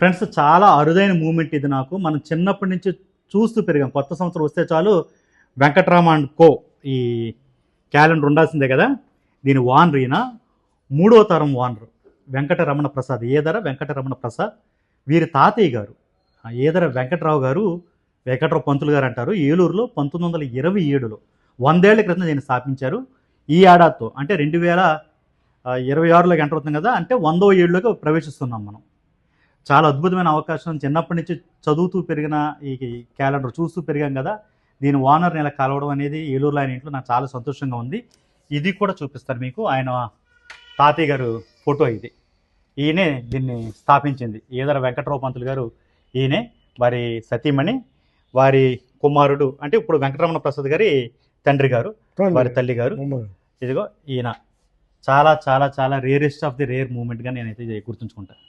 Friends చాలా అరుదైన moment ఇది నాకు. మనం చిన్నప్పటి నుంచి చూస్తూ పెరిగాం. కొత్త సంవత్సరం వస్తే చాలు వెంకట్రామ అండ్ కో ఈ క్యాలెండర్ ఉండాల్సిందే కదా? దీని వానర్ ఈయన. మూడో తరం వానరు. వెంకటరమణ ప్రసాద్. ఏదర వెంకటరమణ ప్రసాద్. వీరి తాతయ్య గారు. ఏదర వెంకటరావు గారు వెంకటరావు పంతులు గారు అంటారు. ఏలూరులో పంతొమ్మిది వందల ఇరవై ఏడులో. వందేళ్ళ క్రితం దీన్ని స్థాపించారు. ఈ ఏడాదితో. అంటే రెండు వేల ఇరవై ఆరులోకి ఎంటర్ అవుతుంది కదా? అంటే వందో ఏడులోకి ప్రవేశిస్తున్నాం మనం. చాలా అద్భుతమైన అవకాశం. చిన్నప్పటి నుంచి చదువుతూ పెరిగిన ఈ క్యాలెండర్ చూస్తూ పెరిగాం కదా. దీని ఓనర్ని ఇలా కలవడం అనేది ఏలూరులో ఆయన ఇంట్లో నాకు చాలా సంతోషంగా ఉంది. ఇది కూడా చూపిస్తాను మీకు. ఆయన తాతయ్య గారు ఫోటో ఇది. ఈయనే దీన్ని స్థాపించింది. ఈదర వెంకటరావు పంతులు గారు ఈయనే. వారి సతీమణి వారి కుమారుడు అంటే ఇప్పుడు వెంకటరమణ ప్రసాద్ గారి తండ్రి గారు వారి తల్లి గారు. ఇదిగో ఈయన. చాలా చాలా చాలా రేరెస్ట్ ఆఫ్ ది రేర్ మూమెంట్గా నేనైతే ఇది గుర్తుంచుకుంటాను